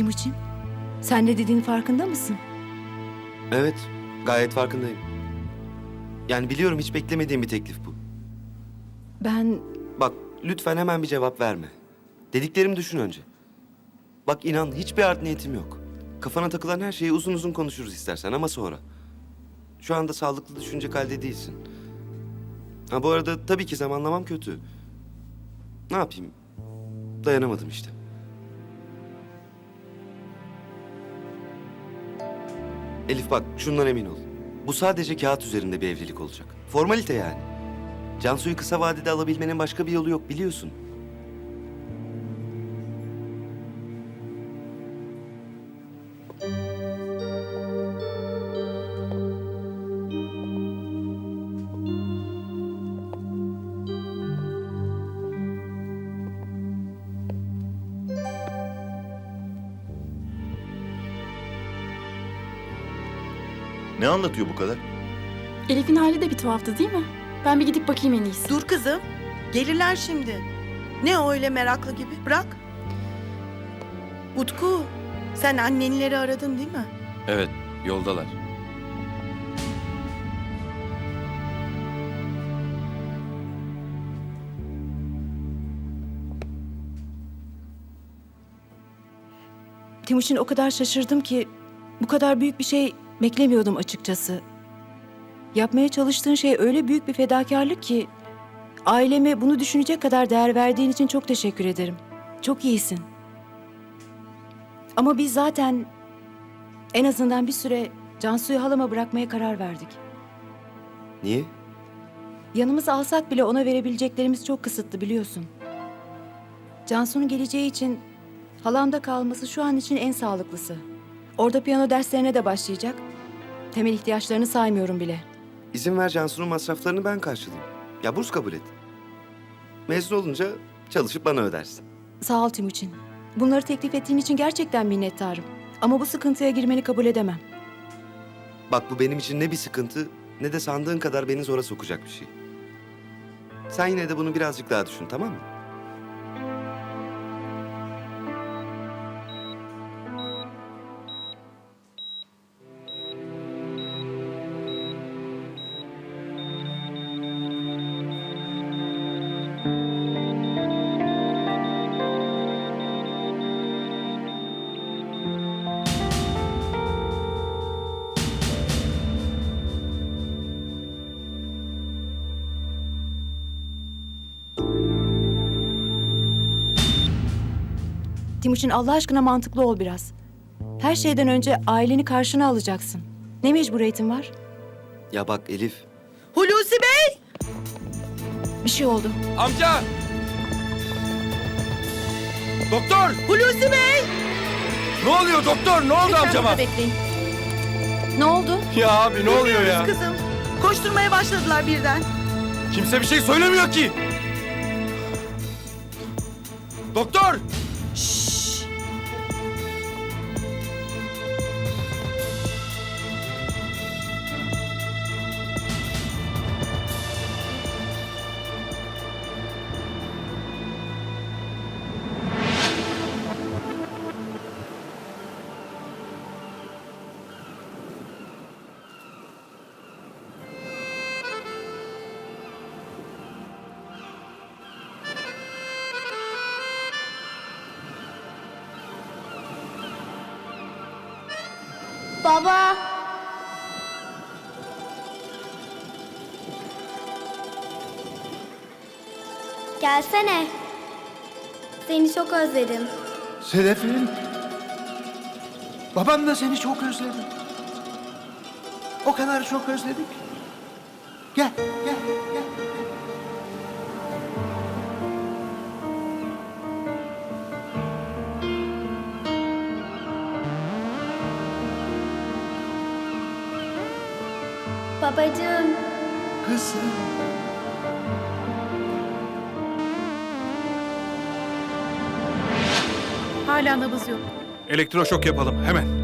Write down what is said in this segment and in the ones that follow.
Timuçin, sen ne dediğinin farkında mısın? Evet, gayet farkındayım. Yani biliyorum hiç beklemediğim bir teklif bu. Ben Bak lütfen hemen bir cevap verme. Dediklerimi düşün önce. Bak inan hiçbir art niyetim yok. Kafana takılan her şeyi uzun uzun konuşuruz istersen ama sonra. Şu anda sağlıklı düşünecek halde değilsin. Ha bu arada tabii ki zamanlamam kötü. Ne yapayım? Dayanamadım işte. Elif bak şundan emin ol. Bu sadece kağıt üzerinde bir evlilik olacak. Formalite yani. Cansu'yu kısa vadede alabilmenin başka bir yolu yok biliyorsun. Ne anlatıyor bu kadar? Elif'in hali de bir tuhaftı değil mi? Ben bir gidip bakayım en iyisi. Dur kızım. Gelirler şimdi. Ne o öyle meraklı gibi? Bırak. Utku, sen annenleri aradın değil mi? Evet, yoldalar. Timuçin o kadar şaşırdım ki bu kadar büyük bir şey beklemiyordum açıkçası. Yapmaya çalıştığın şey öyle büyük bir fedakarlık ki aileme bunu düşünecek kadar değer verdiğin için çok teşekkür ederim. Çok iyisin. Ama biz zaten en azından bir süre Cansu'yu halama bırakmaya karar verdik. Niye? Yanımıza alsak bile ona verebileceklerimiz çok kısıtlı biliyorsun. Cansu'nun geleceği için halamda kalması şu an için en sağlıklısı. Orada piyano derslerine de başlayacak. Temel ihtiyaçlarını saymıyorum bile. İzin ver Cansu'nun masraflarını ben karşılayayım. Ya burs kabul et. Mezun olunca çalışıp bana ödersin. Sağ ol Timuçin. Bunları teklif ettiğin için gerçekten minnettarım. Ama bu sıkıntıya girmeni kabul edemem. Bak bu benim için ne bir sıkıntı ne de sandığın kadar beni zora sokacak bir şey. Sen yine de bunu birazcık daha düşün tamam mı? Timuçin Allah aşkına mantıklı ol biraz. Her şeyden önce aileni karşına alacaksın. Ne mecburiyetin var? Ya bak Elif Hulusi Bey! Bir şey oldu. Amca! Doktor! Hulusi Bey! Ne oluyor doktor? Ne oldu Lütfen amcama? burada bekleyin. Ne oldu? Ya abi ne oluyor ya? Kızım, koşturmaya başladılar birden. Kimse bir şey söylemiyor ki. Doktor! Baba. Gelsene. Seni çok özledim. Sedef'in. Baban da seni çok özledi. O kadar çok özledik. Gel, gel, gel. Babacığım. Kızım. Hala nabız yok. Elektroşok yapalım hemen.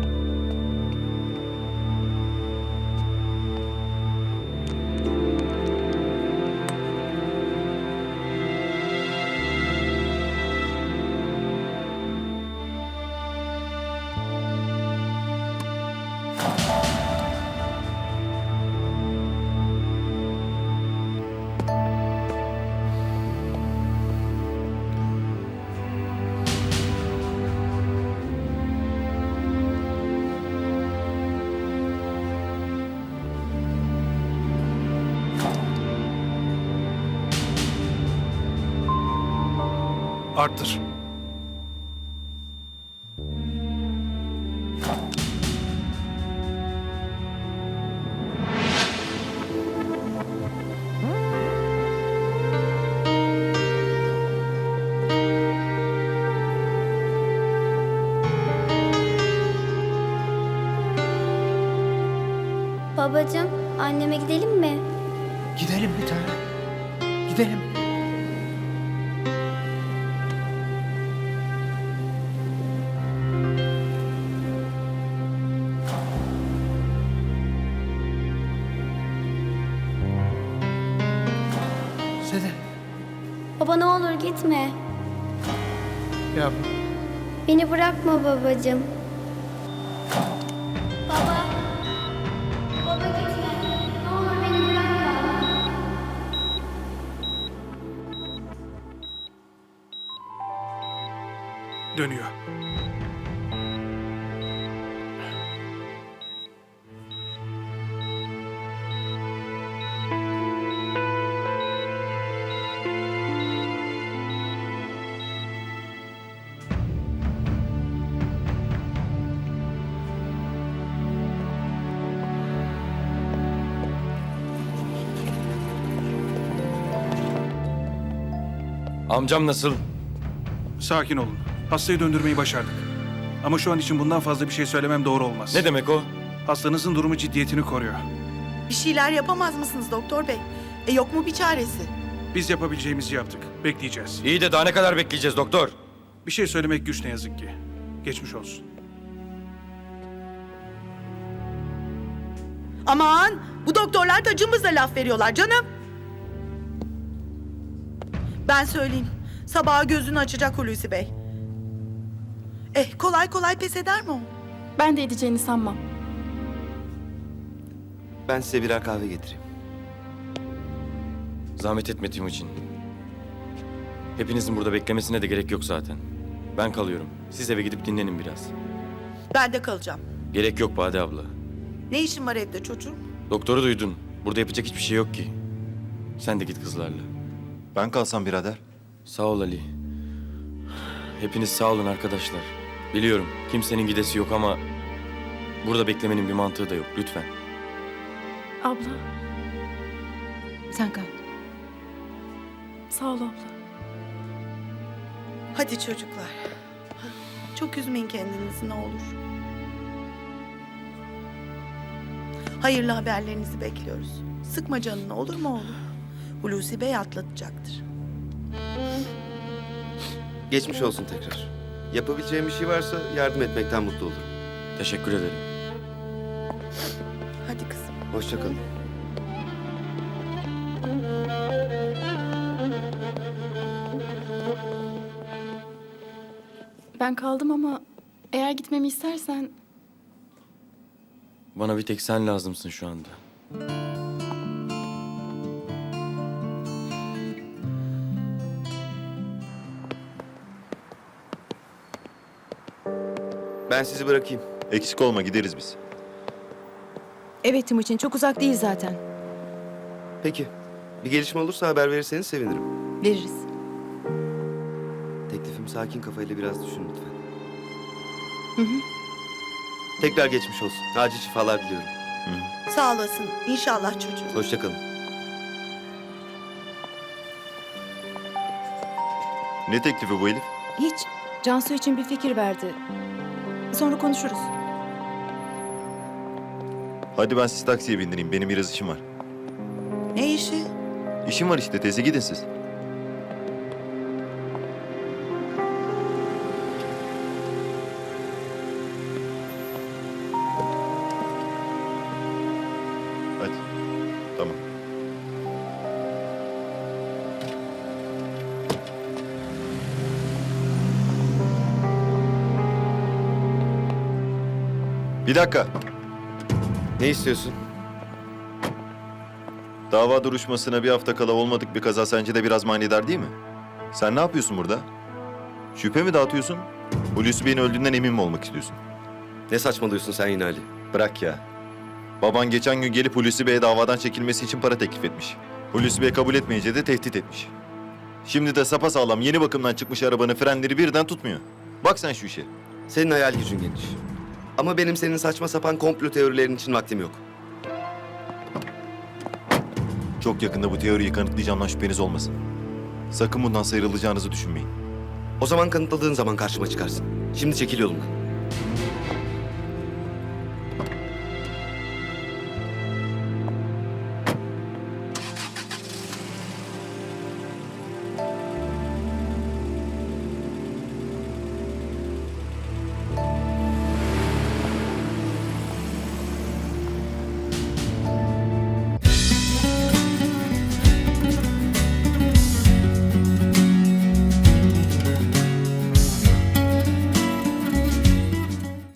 Arttır. Babacığım, anneme gidelim mi? Gidelim bir tane. Gidelim. Gitme. Yavrum. Beni bırakma babacığım. Baba. Baba gitme. Ne olur beni bırakma. Dönüyor. Amcam nasıl? Sakin olun. Hastayı döndürmeyi başardık. Ama şu an için bundan fazla bir şey söylemem doğru olmaz. Ne demek o? Hastanızın durumu ciddiyetini koruyor. Bir şeyler yapamaz mısınız doktor bey? E yok mu bir çaresi? Biz yapabileceğimizi yaptık. Bekleyeceğiz. İyi de daha ne kadar bekleyeceğiz doktor? Bir şey söylemek güç ne yazık ki. Geçmiş olsun. Aman bu doktorlar da cımbızla laf veriyorlar canım. Ben söyleyeyim. Sabaha gözünü açacak Hulusi Bey. Eh kolay kolay pes eder mi o? Ben de edeceğini sanmam. Ben size birer kahve getireyim. Zahmet etme Timuçin. Hepinizin burada beklemesine de gerek yok zaten. Ben kalıyorum. Siz eve gidip dinlenin biraz. Ben de kalacağım. Gerek yok Bade abla. Ne işin var evde çocuğum? Doktoru duydun. Burada yapacak hiçbir şey yok ki. Sen de git kızlarla. Ben kalsam birader. Sağ ol Ali. Hepiniz sağ olun arkadaşlar. Biliyorum kimsenin gidesi yok ama... ...burada beklemenin bir mantığı da yok. Lütfen. Abla, Sen kal. sağ ol abla. Hadi çocuklar. Çok üzmeyin kendinizi ne olur. Hayırlı haberlerinizi bekliyoruz. Sıkma canını olur mu oğlum? Hulusi Bey atlatacaktır. Geçmiş olsun tekrar. Yapabileceğim bir şey varsa yardım etmekten mutlu olurum. Teşekkür ederim. Hadi kızım. Hoşçakalın. Ben kaldım ama eğer gitmemi istersen Bana bir tek sen lazımsın şu anda. Ben sizi bırakayım. Eksik olma gideriz biz. Evet Timuçin çok uzak değil zaten. Peki. Bir gelişme olursa haber verirseniz sevinirim. Veririz. Teklifimi sakin kafayla biraz düşünün lütfen. Tekrar geçmiş olsun. Acil şifalar diliyorum. Sağ olasın. İnşallah çocuğum. Hoşçakalın. Ne teklifi bu Elif? Hiç. Cansu için bir fikir verdi. Sonra konuşuruz. Hadi ben sizi taksiye bindireyim. Benim biraz işim var. Ne işi? İşim var işte teyze gidin siz. Bir dakika. Ne istiyorsun? Dava duruşmasına bir hafta kala olmadık bir kaza sence de biraz manidar değil mi? Sen ne yapıyorsun burada? Şüphe mi dağıtıyorsun? Hulusi Bey'in öldüğünden emin mi olmak istiyorsun? Ne saçmalıyorsun sen yine Ali? Bırak ya. Baban geçen gün gelip Hulusi Bey'e davadan çekilmesi için para teklif etmiş. Hulusi Bey kabul etmeyince de tehdit etmiş. Şimdi de sapasağlam yeni bakımdan çıkmış arabanın frenleri birden tutmuyor. Bak sen şu işe. Senin hayal gücün geniş. Ama benim senin saçma sapan komplo teorilerin için vaktim yok. Çok yakında bu teoriyi kanıtlayacağımdan şüpheniz olmasın. Sakın bundan sıyrılacağınızı düşünmeyin. O zaman kanıtladığın zaman karşıma çıkarsın. Şimdi çekil yolumdan.